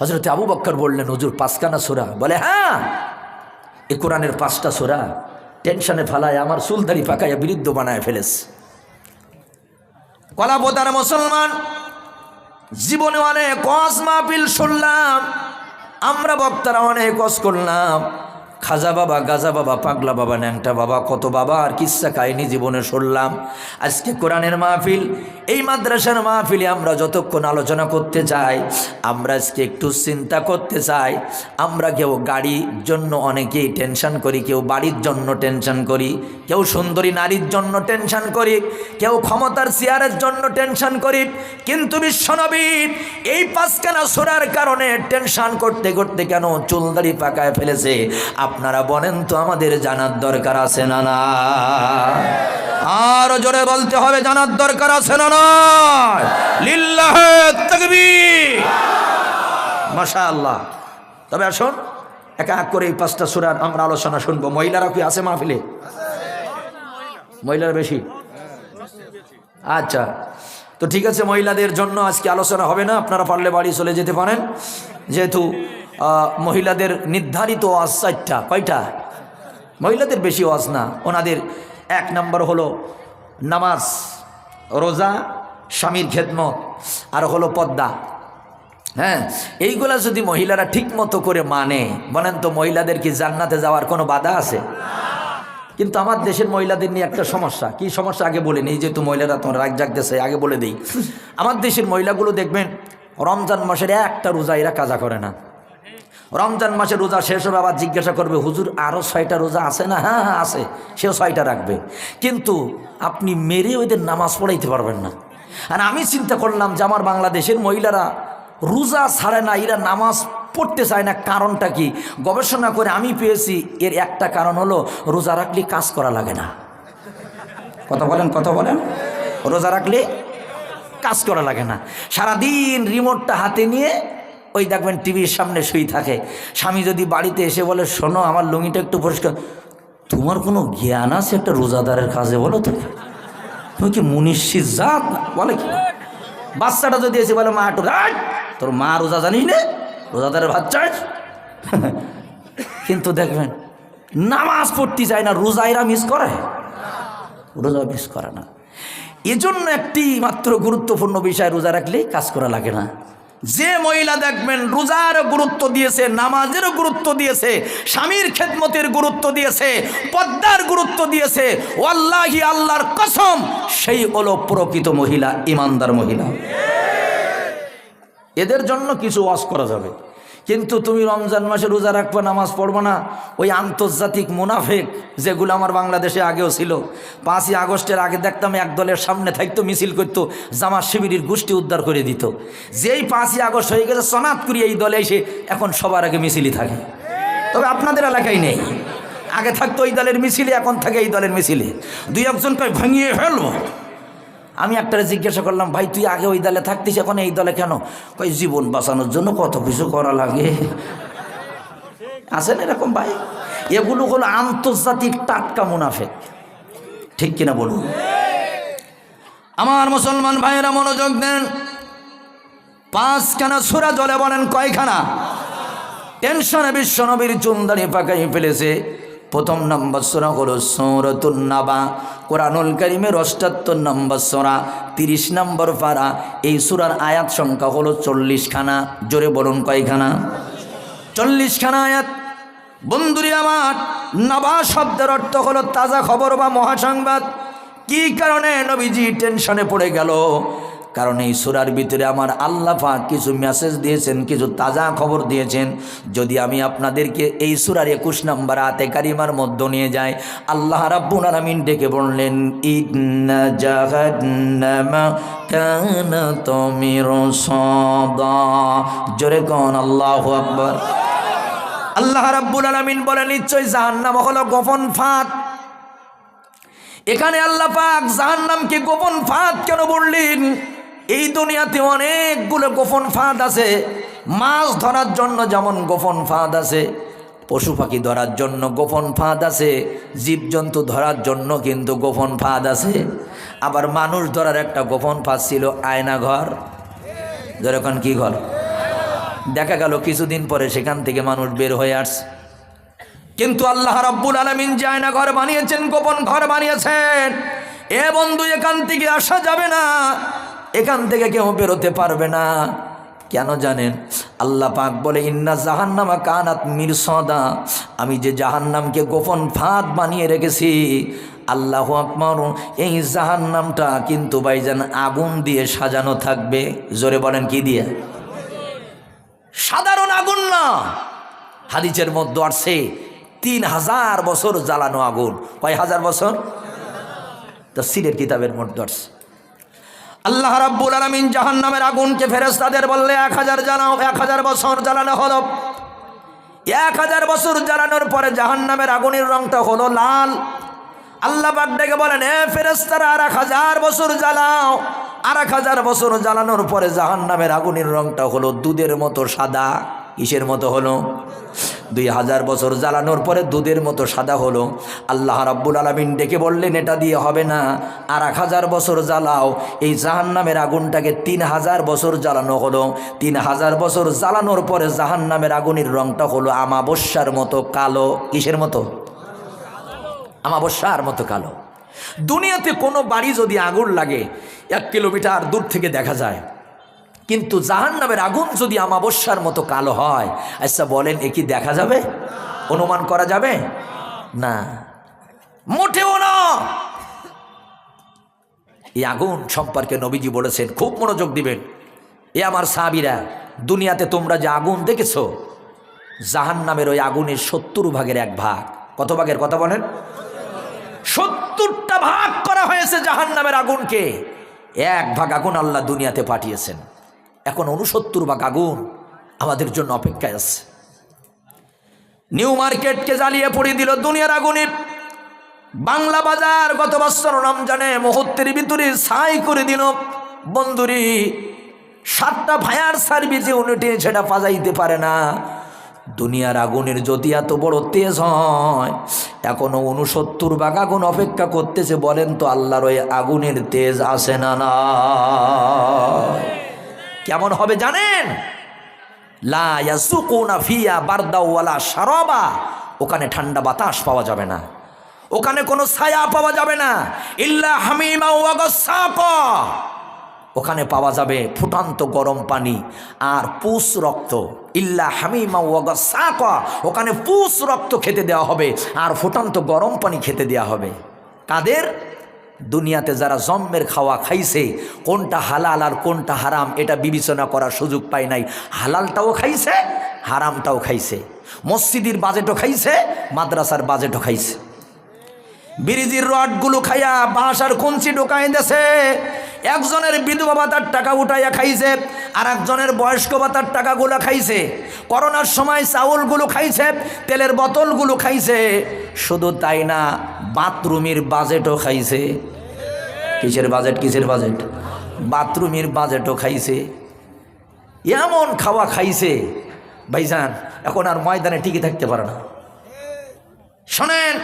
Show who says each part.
Speaker 1: হজরত আবু বক্কর বললেন, হজুর, পাঁচখানা সোরা। বলে হ্যাঁ এ কোরআনের পাঁচটা সোরা। টেনশনে ফেলায়, আমার সুলদারি পাকাইয়া বিরুদ্ধ বানায় ফেলেস কলা বোতার মুসলমান, জীবনে অনেক কস মাহফিল শুনলাম, আমরা বক্তারা অনেক কস করলাম। খাজা বাবা, গাজা বাবা, পাগলা বাবা, ন্যাংটা বাবা, কত বাবা আর কিচ্ছা কাহিনী জীবনে শুনলাম। আজকে কোরআনের মাহফিল, এই মাদ্রাসার মাহফিলে আমরা যতক্ষণ আলোচনা করতে চাই আমরা আজকে একটু চিন্তা করতে চাই আমরা কেউ গাড়ির জন্য অনেকেই টেনশন করি, কেউ বাড়ির জন্য টেনশন করি, কেউ সুন্দরী নারীর জন্য টেনশন করি, কেউ ক্ষমতার চেয়ারের জন্য টেনশন করি। কিন্তু বিশ্বনবী, এই পাঁচখানা সোরার কারণে টেনশন করতে করতে কেন চুলদারি পাকায় ফেলেছে? আপনারা বলেন তো আমাদের জানার দরকার আছে না না? আরও জোরে বলতে হবে, জানার দরকার আছে না তাকবীর। মাশাআল্লাহ। তবে আসুন, একা এক করে এই পাঁচটা সুরার আমরা আলোচনা শুনব। মহিলারা কি আছে মাহফিলে? মহিলারা বেশি? আচ্ছা তো ঠিক আছে, মহিলাদের জন্য আজকে আলোচনা হবে না। আপনারা পারলে বাড়ি চলে যেতে পারেন। যেহেতু মহিলাদের নির্ধারিত ওয়াজ চারটা, কয়টা? মহিলাদের বেশি ওয়াজ না, ওনাদের এক নম্বর হলো নামাজ, রোজা, স্বামীর খেদমত, আর হলো পদ্মা। হ্যাঁ এইগুলা যদি মহিলারা ঠিক মতো করে মানে বলেন তো মহিলাদের কি জান্নাতে যাওয়ার কোনো বাধা আছে? কিন্তু আমার দেশের মহিলাদের নিয়ে একটা সমস্যা, কি সমস্যা আগে বলে নেই যেহেতু মহিলারা তোমার রাগ জাগ জাগতেছে, আগে বলে দিই। আমার দেশের মহিলাগুলো দেখবেন, রমজান মাসের একটা রোজা এরা কাজা করে না। রমজান মাসে রোজা শেষ হবে, আবার জিজ্ঞাসা করবে, হুজুর আরও ছয়টা রোজা আছে না? হ্যাঁ হ্যাঁ আছে, সেও ছয়টা রাখবে। কিন্তু আপনি মেরে ওদের নামাজ পড়াইতে পারবেন না। আর আমি চিন্তা করলাম যে আমার বাংলাদেশের মহিলারা রোজা ছাড়ে না, এরা নামাজ পড়তে চায় না। কারণটা কি? গবেষণা করে আমি পেয়েছি, এর একটা কারণ হলো রোজা রাখলে কাজ করা লাগে না। কথা বলেন কথা বলেন। রোজা রাখলে কাজ করা লাগে না। সারাদিন রিমোটটা হাতে নিয়ে ওই দেখবেন টিভির সামনে শুই থাকে। স্বামী যদি বাড়িতে এসে বলে, শোনো, আমার লুঙ্গিটা একটু পরিষ্কার। তোমার কোনো জ্ঞান আছে একটা রোজাদারের কাজে বলো তো? তুমি কি মুনিশি জাত বলে কি? বাচ্চাটা যদি এসে বলে, মা, একটু তোর মা রোজা জানিস নে? রোজাদারের ভাত চাস? কিন্তু দেখবেন, নামাজ পড়তে যায় না রোজা এরা মিস করে। রোজা মিস করে না। এজন্য একটি মাত্র গুরুত্বপূর্ণ বিষয় রোজা রাখলে কাজ করা লাগে না। যে মহিলা দেখবেন রোজার গুরুত্ব দিয়েছে নামাজেরও গুরুত্ব দিয়েছে, স্বামীর খেদমতের গুরুত্ব দিয়েছে পদ্মার গুরুত্ব দিয়েছে, ওয়াল্লাহি আল্লাহর কসম, সেই হলো প্রকৃত মহিলা, ইমানদার মহিলা। এদের জন্য কিছু ওয়াজ করা যাবে। কিন্তু তুমি রমজান মাসে রোজা রাখবে, নামাজ পড়ব না। ওই আন্তর্জাতিক মুনাফেক যেগুলো আমার বাংলাদেশে আগেও ছিল। পাঁচই আগস্টের আগে দেখতাম এক দলের সামনে থাকতো, মিছিল করতো, জামাত শিবিরের গোষ্ঠী উদ্ধার করে দিত। যেই পাঁচই আগস্ট হয়ে গেছে, সনাত করি এই দলে এসে এখন সবার আগে মিছিলই থাকে। তবে আপনাদের এলাকায় নেই। আগে থাকতো ওই দলের মিছিলে, এখন থাকে এই দলের মিছিলে। দুই একজনকে ভাঙিয়ে ফেলব? আমি একটা জিজ্ঞাসা করলাম, ভাই, তুই আগে ওই দলে থাকতিস, এখন এই দলে কেন? কই জীবন বাঁচানোর জন্য কত কিছু করা লাগে। আছেন এরকম, ভাই? এগুলো হলো আন্তর্জাতিক টাটকা মুনাফেক। ঠিক কিনা বলুন? আমার মুসলমান ভাইয়েরা মনোযোগ দেন। পাঁচখানা সুরা জলে বলেন কয়খানা? টেনশনে বিশ্ব বিশ্বনবীর চুন্দানি পাকাই ফেলেছে। প্রথম নম্বর সোরা হলো সৌরতুন নাবা। কোরআনুল করিমের অষ্টাত্তর নম্বর সোরা, তিরিশ নম্বর পারা। এই সুরার আয়াত সংখ্যা হলো চল্লিশখানা। জোরে বলুন কয়খানা? চল্লিশখানা আয়াত। বন্ধুরি আমার, নাবা শব্দের অর্থ হলো তাজা খবর বা মহাসংবাদ। কি কারণে নবীজি টেনশনে পড়ে গেল? কারণ এই সুরার ভিতরে আমার আল্লাহ কিছু মেসেজ দিয়েছেন, কিছু তাজা খবর দিয়েছেন। যদি আমি আপনাদেরকে এই সুরার একুশ নম্বর আতে কারিমার মধ্য নিয়ে যাই, আল্লাহ রাব্বুল আলামিন ডেকে বললেন কানাত মিরসাদা জোরে কোন আল্লাহু আকবার। আল্লাহ রাব্বুল বলেন, নিশ্চয় জাহান্নাম হলো গোপন ফাঁদ। এখানে আল্লাহ পাক জাহান্নামকে গোপন ফাঁদ কেন বললেন? এই দুনিয়াতে অনেকগুলো গোপন ফাঁদ আছে। মাছ ধরার জন্য যেমন গোপন ফাঁদ আছে, পশু পাখি ধরার জন্য গোপন ফাঁদ আছে, জীবজন্তু ধরার জন্য কিন্তু গোপন ফাঁদ আছে। আবার মানুষ ধরার একটা গোপন ফাঁদ ছিল আয়না ঘর। যেরকম কি ঘর? দেখা গেল কিছুদিন পরে সেখান থেকে মানুষ বের হয়ে আসছে। কিন্তু আল্লাহ রাব্বুল আলমিন যে না ঘর বানিয়েছেন, গোপন ঘর বানিয়েছেন, এ বন্ধু এখান থেকে আসা যাবে না। এখান থেকে কেউ বেরোতে পারবে না। কেন জানেন? আল্লাহ পাক বলে, ইন্না জাহান্নামা কানাত মির সদা আমি যে জাহান্নামকে গোপন ফাঁদ বানিয়ে রেখেছি, আল্লাহ আকবর, এই জাহান্নামটা কিন্তু ভাইজান আগুন দিয়ে সাজানো থাকবে। জোরে বলেন কি দিয়ে? সাধারণ আগুন না। হাদিসের মধ্যে আসছে তিন হাজার বছর জ্বালানো আগুন। কয় হাজার বছর? তো সিরের কিতাবের মধ্যে আসছে আল্লাহ রাব্বুল আলমিন জাহান নামের আগুনকে ফেরেস্তাদের বললে, এক হাজার জ্বালাও, এক হাজার বছর জ্বালানো হলো। এক হাজার বছর জ্বালানোর পরে জাহান নামের আগুনের রংটা হলো লাল। আল্লাহ ডেকে বলেন, এ ফেরেস্তারা আর এক হাজার বছর জ্বালাও। আর এক হাজার বছর জ্বালানোর পরে জাহান নামের আগুনের রংটা হলো দুধের মতো সাদা। কিসের মতো হলো? দুই হাজার বছর জ্বালানোর পরে দুধের মতো সাদা হলো। আল্লাহ রাব্বুল আলমিন ডেকে বললেন, এটা দিয়ে হবে না। আর এক হাজার বছর জ্বালাও। এই জাহান নামের আগুনটাকে তিন হাজার বছর জ্বালানো হলো। তিন হাজার বছর জ্বালানোর পরে জাহান নামের আগুনের রংটা হলো আমাবস্যার মতো কালো। কিসের মতো? আমাবস্যার মতো কালো। দুনিয়াতে কোনো বাড়ি যদি আগুন লাগে, এক কিলোমিটার দূর থেকে দেখা যায়। কিন্তু জাহান নামের আগুন যদি আমাবস্যার মতো কালো হয় আচ্ছা বলেন, এ কি দেখা যাবে? অনুমান করা যাবে? না। মোটেও না! এই আগুন সম্পর্কে নবীজি বলেছেন, খুব মনোযোগ দিবেন। এ আমার সাহাবিরা, দুনিয়াতে তোমরা যে আগুন দেখেছ জাহান নামের ওই আগুনের সত্তর ভাগের এক ভাগ। কত ভাগের কথা বলেন? সত্তরটা ভাগ করা হয়েছে জাহান নামের আগুনকে। এক ভাগ আগুন আল্লাহ দুনিয়াতে পাঠিয়েছেন। এখন উনসত্তর বা আগুন আমাদের জন্য অপেক্ষায় আছে। নিউ মার্কেটকে জ্বালিয়ে পড়িয়ে দিল দুনিয়ার আগুনের বাংলা বাজার গত বছর রমজানে মুহূর্তের ভিতরে ছাই করে দিল। বন্ধুরি, সাতটা ফায়ার সার্ভিসে উনিটি সেটা পাজাইতে পারে না। দুনিয়ার আগুনের যদি এত বড় তেজ হয়, এখনও উনসত্তর ভাগ আগুন অপেক্ষা করতেছে বলেন তো আল্লাহর ওই আগুনের তেজ আসে না না? কেমন হবে জানেন? লা ইয়াসুকুনা ফিয়া বারদাও ওয়ালা শারাবা। ওখানে ঠান্ডা বাতাস পাওয়া যাবে না। ওখানে কোনো ছায়া পাওয়া যাবে না। ইল্লা হামিমা ওখানে পাওয়া যাবে ফুটান্ত গরম পানি আর পুষ রক্ত। ইল্লা হামিমা ওয়া গাসাকা ওখানে পুষ রক্ত খেতে দেওয়া হবে আর ফুটান্ত গরম পানি খেতে দেওয়া হবে। কাদের? দুনিয়াতে যারা জন্মের খাওয়া খাইছে, কোনটা হালাল আর কোনটা হারাম, এটা বিবেচনা করার সুযোগ পায় নাই। হালালটাও খাইছে, হারামটাও খাইছে। মসজিদের বাজেটও খাইছে, মাদ্রাসার বাজেটও খাইছে। বিরিজির রডগুলো খাইয়া বাসার কুঞ্চি ঢোকাই দেছে। একজনের বিধবা ভাতার টাকা উঠাইয়া খাইছে আর একজনের বয়স্ক ভাতার টাকাগুলো খাইছে। করোনার সময় চাউলগুলো খাইছে, তেলের বোতলগুলো খাইছে, শুধু তাই না, বাথরুমের বাজেটও খাইছে। কিসের বাজেট কিসের বাজেট? বাথরুমের বাজেটও খাইছে। এমন খাওয়া খাইছে। ভাইজান, এখন আর ময়দানে টিকে থাকতে পারে না। শোনেন